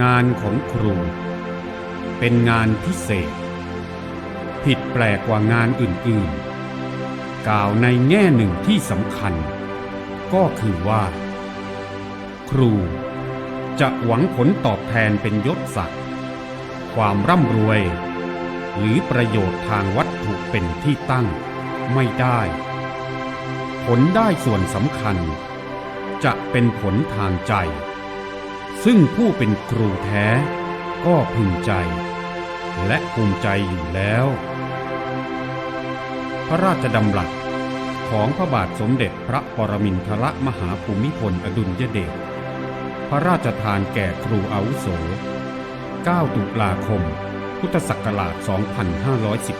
งานของครู เป็นงานพิเศษ ผิดแปลกกว่างานอื่นๆ กล่าวในแง่หนึ่งที่สำคัญ ก็คือว่า ครูจะหวังผลตอบแทนเป็นยศศักดิ์ความร่ำรวย หรือประโยชน์ทางวัตถุเป็นที่ตั้งไม่ได้ ผลได้ส่วนสำคัญ จะเป็นผลทางใจ ซึ่งผู้เป็นครูแท้ก็พึงใจ และภูมิใจอยู่แล้ว พระราชดำรัสของพระบาทสมเด็จพระปรมินทรมหาภูมิพลอดุลยเดชพระราชทานแก่ครูอาวุโส 9 ตุลาคม พุทธศักราช 2516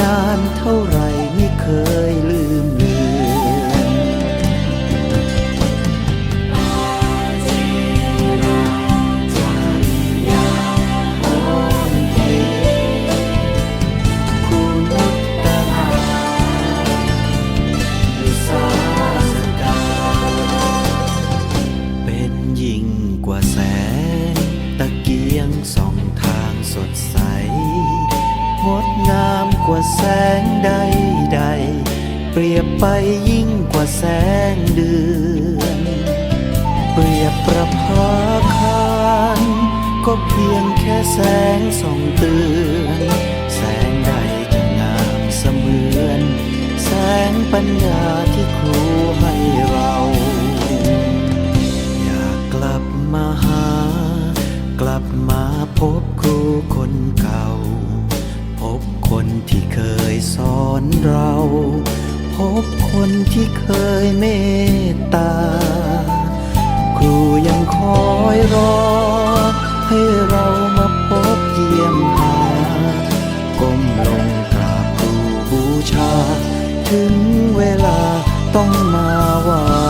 นานเท่าไรไม่เคยลืมเลือนคุณุตตราดุสาสกาเป็นยิ่งกว่าแสงตะเกียงสองทางสดใสงดงาม ว่าแสงใดใดๆเปรียบไปยิ่งกว่าแสงเดือน เปรียบประภาคารก็เพียงแค่แสงส่องเตือนแสงใดจะงามเสมือน แสงปัญญาที่ครูให้เรา อยากกลับมาหา กลับมาพบครูคนเก่า อนเรา พบคนที่เคยเมตตา ครูยังคอยรอ ให้เรามาพบเยี่ยมหา ก้มลงกราบครูบูชา ถึงเวลาต้องมาว่า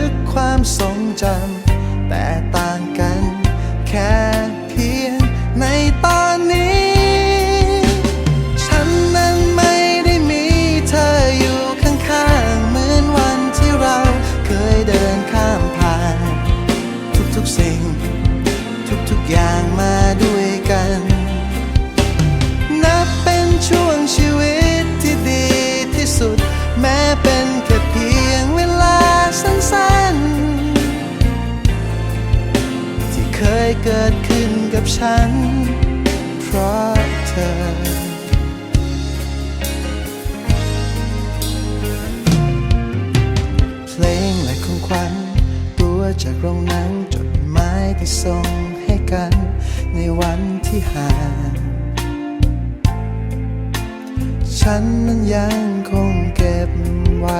ก ทรงจำแต่ต่า เคยเกิดขึ้นกับฉัน เพราะเธอ เพลงและของขวัญตัวจากโรงหนังจดหมายที่ส่งให้กัน ในวันที่ห่างฉันนั้นยังคงเก็บไว้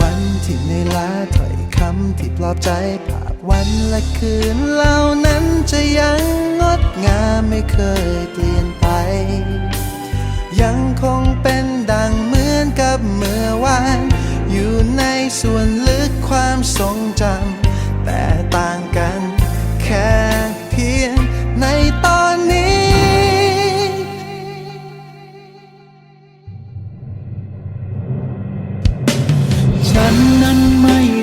วันที่ในลาถอย คำที่ปลอบใจภาพวันและคืนเหล่านั้นจะยังงดงามไม่เคยเปลี่ยนไป ยังคงเป็นดังเหมือนกับเมื่อวาน อยู่ในส่วนลึกความทรงจำแต่ต่างกันแค่เพียงในตอนนี้ฉันนั้น